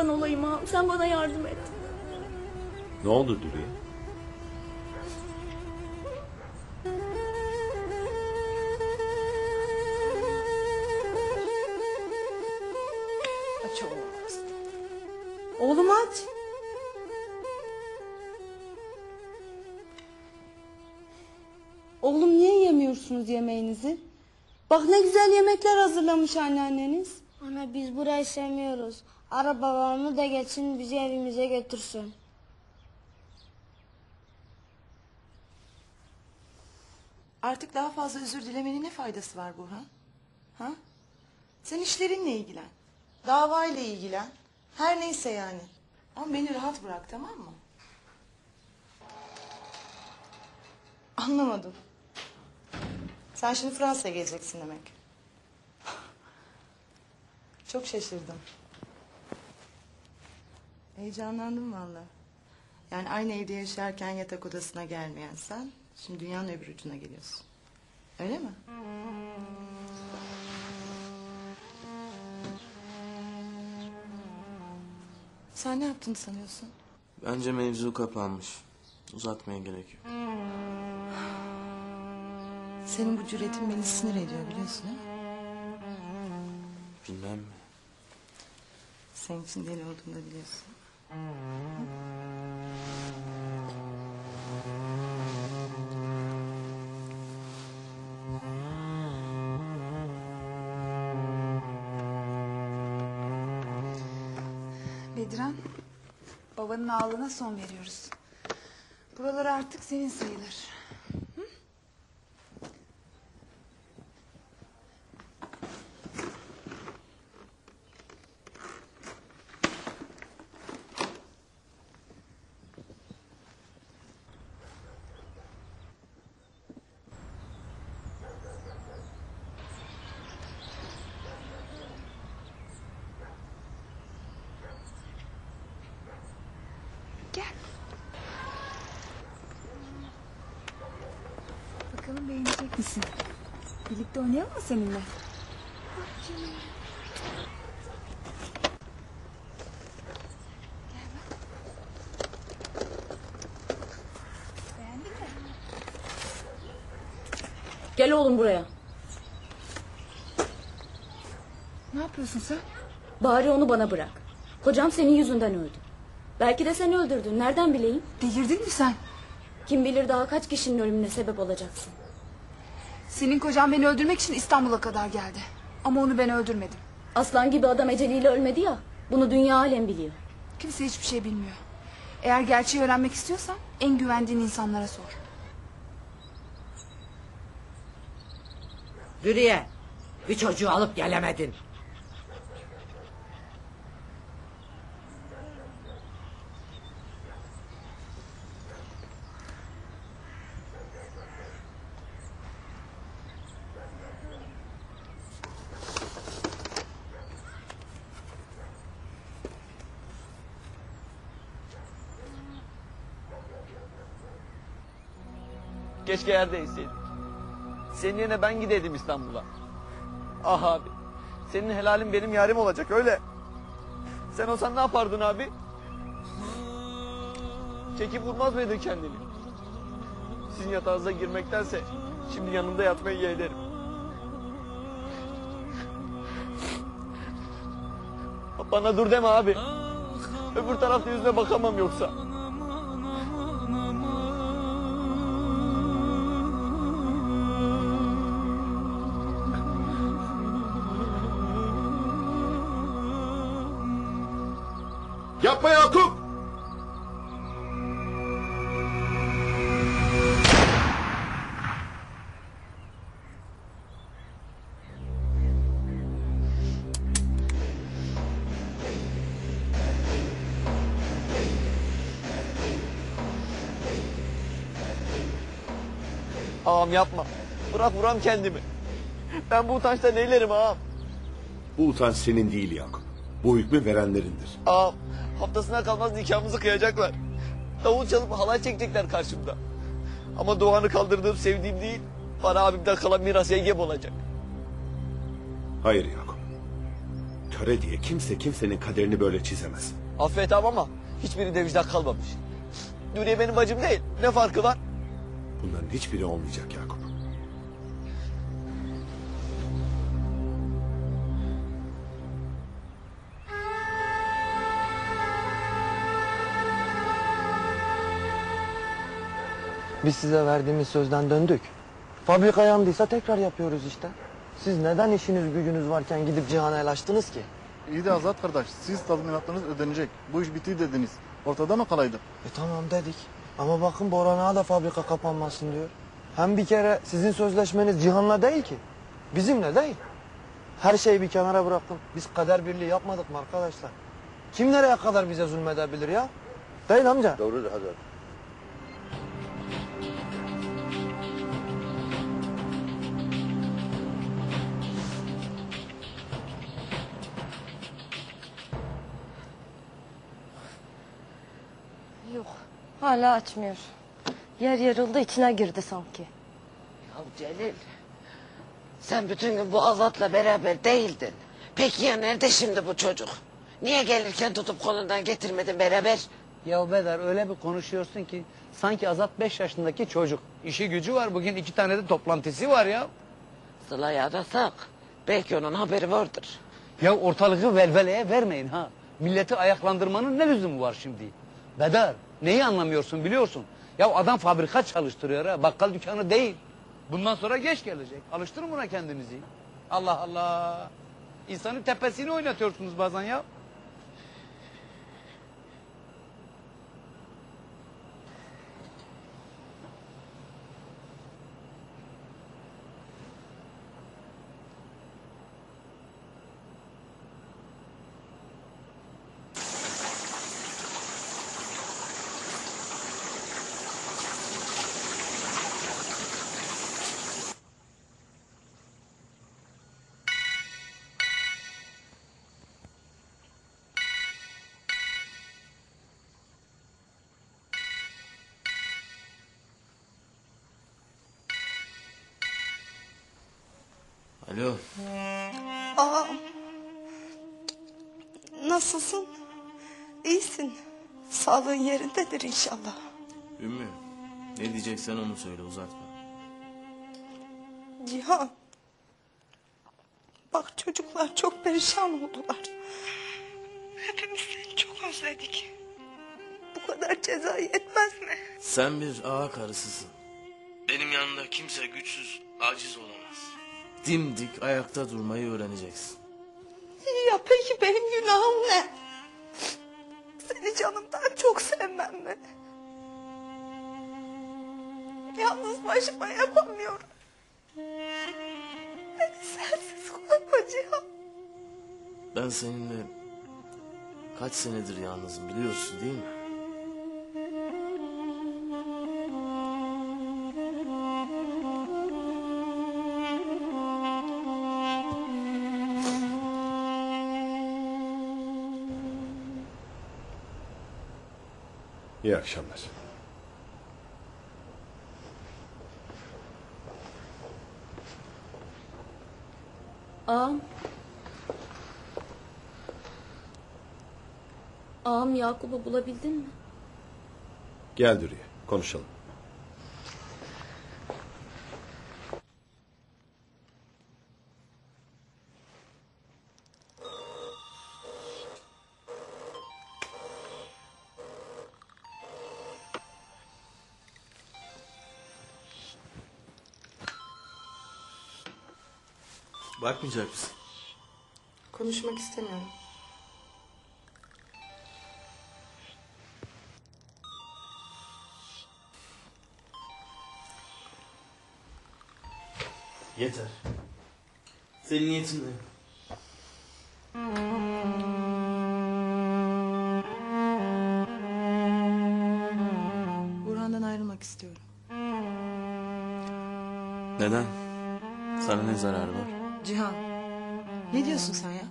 kurban olayım ağam. Sen bana yardım et. Ne oldu Dürüye? Aç oğlum. Oğlum aç. Oğlum niye yemiyorsunuz yemeğinizi? Bak ne güzel yemekler hazırlamış anneanneniz. Ana biz burayı sevmiyoruz. Ara babamı da geçsin bizi evimize götürsün. Artık daha fazla özür dilemenin ne faydası var Burhan? Ha? Sen işlerinle ilgilen. Davayla ilgilen. Her neyse yani. Ama beni rahat bırak tamam mı? Anlamadım. Sen şimdi Fransa'ya geleceksin demek. Çok şaşırdım. Heyecanlandım valla. Yani aynı evde yaşarken yatak odasına gelmeyen sen... ...şimdi dünyanın öbür ucuna geliyorsun. Öyle mi? Sen ne yaptın sanıyorsun? Bence mevzu kapanmış. Uzatmaya gerek yok. Senin bu cüretin beni sinir ediyor biliyorsun değil mi? Bilmem mi? Senin için deli olduğunu da biliyorsun. Bedran, babanın ağlığına son veriyoruz. Buralar artık senin sayılır. Gel. Bakalım beğenecek misin? Birlikte oynayalım mı seninle? Beğendin mi? Gel oğlum buraya. Ne yapıyorsun sen? Bari onu bana bırak. Kocam senin yüzünden öldü. Belki de sen öldürdün. Nereden bileyim? Delirdin mi sen? Kim bilir daha kaç kişinin ölümüne sebep olacaksın. Senin kocan beni öldürmek için İstanbul'a kadar geldi. Ama onu ben öldürmedim. Aslan gibi adam eceliyle ölmedi ya. Bunu dünya alem biliyor. Kimse hiçbir şey bilmiyor. Eğer gerçeği öğrenmek istiyorsan en güvendiğin insanlara sor. Dürüye bir çocuğu alıp gelemedin. Keşke yerdeyseydik. Senin yerine ben gideydim İstanbul'a. Ah abi. Senin helalin benim yarim olacak öyle. Sen olsan ne yapardın abi? Çekip vurmaz mıydın kendini? Sizin yatağınıza girmektense şimdi yanımda yatmayı yeğlerim. Bana dur deme abi. Öbür tarafta yüzüne bakamam yoksa. Yapma Yakup! Ağam yapma. Bırak vuram kendimi. Ben bu utançta neylerim ağam? Bu utanç senin değil Yakup. Bu hükmü verenlerindir. Ağam haftasına kalmaz nikahımızı kıyacaklar. Davul çalıp halay çekecekler karşımda. Ama Doğan'ı kaldırdığım sevdiğim değil, bana abimden kalan miras yengem olacak. Hayır Yakup. töre diye kimse kimsenin kaderini böyle çizemez. Affet abi ama hiçbiri de vicdan kalmamış. Dürüye benim bacım değil. Ne farkı var? Bunların hiçbiri olmayacak Yakup. Biz size verdiğimiz sözden döndük. Fabrika yandıysa tekrar yapıyoruz işte. Siz neden işiniz gücünüz varken gidip cihana el açtınız ki? İyi de Azat kardeş, siz tazminatlarınız ödenecek. Bu iş bitti dediniz. Ortada mı kalaydı? E tamam dedik. Ama bakın Boran Ağa da fabrika kapanmasın diyor. Hem bir kere sizin sözleşmeniz Cihan'la değil ki. Bizimle değil. Her şeyi bir kenara bırakın. Biz kader birliği yapmadık mı arkadaşlar? Kim nereye kadar bize zulmedebilir ya? Değil amca. Doğrudur Hazar. Yok. Hala açmıyor. Yer yarıldı içine girdi sanki. Ya Celil. Sen bütün gün bu Azat'la beraber değildin. Peki ya nerede şimdi bu çocuk? Niye gelirken tutup kolundan getirmedin beraber? Ya Bedar öyle bir konuşuyorsun ki sanki Azat 5 yaşındaki çocuk. İşi gücü var bugün iki tane de toplantısı var ya. Sıla'yı arasak. Belki onun haberi vardır. Ya ortalığı velveleye vermeyin ha. Milleti ayaklandırmanın ne lüzumu var şimdi? Bedar neyi anlamıyorsun biliyorsun. Ya adam fabrika çalıştırıyor ha bakkal dükkanı değil. Bundan sonra geç gelecek. Alıştırın buna kendinizi. Allah Allah. İnsanın tepesini oynatıyorsunuz bazen ya. Alo. Aa, nasılsın? İyisin. Sağlığın yerindedir inşallah. Ümmü. Ne diyeceksen onu söyle uzatma. Cihan. Bak çocuklar çok perişan oldular. Hepimiz seni çok özledik. Bu kadar ceza yetmez mi? Sen bir ağa karısısın. Benim yanımda kimse güçsüz, aciz olamaz. Dimdik ayakta durmayı öğreneceksin. Ya peki benim günahım ne? Seni canımdan çok sevmem mi? Yalnız başıma yapamıyorum. Beni sensiz koyma Cihan. Ben seninle kaç senedir yalnızım biliyorsun değil mi? İyi akşamlar. Ağam. Ağam Yakup'u bulabildin mi? Gel Dürüye konuşalım. Bakmayacak mısın? Konuşmak istemiyorum. Yeter. Senin niyetin ne? Burhan'dan ayrılmak istiyorum. Neden? Sana ne zararı var? Cihan. Ne diyorsun sen ya?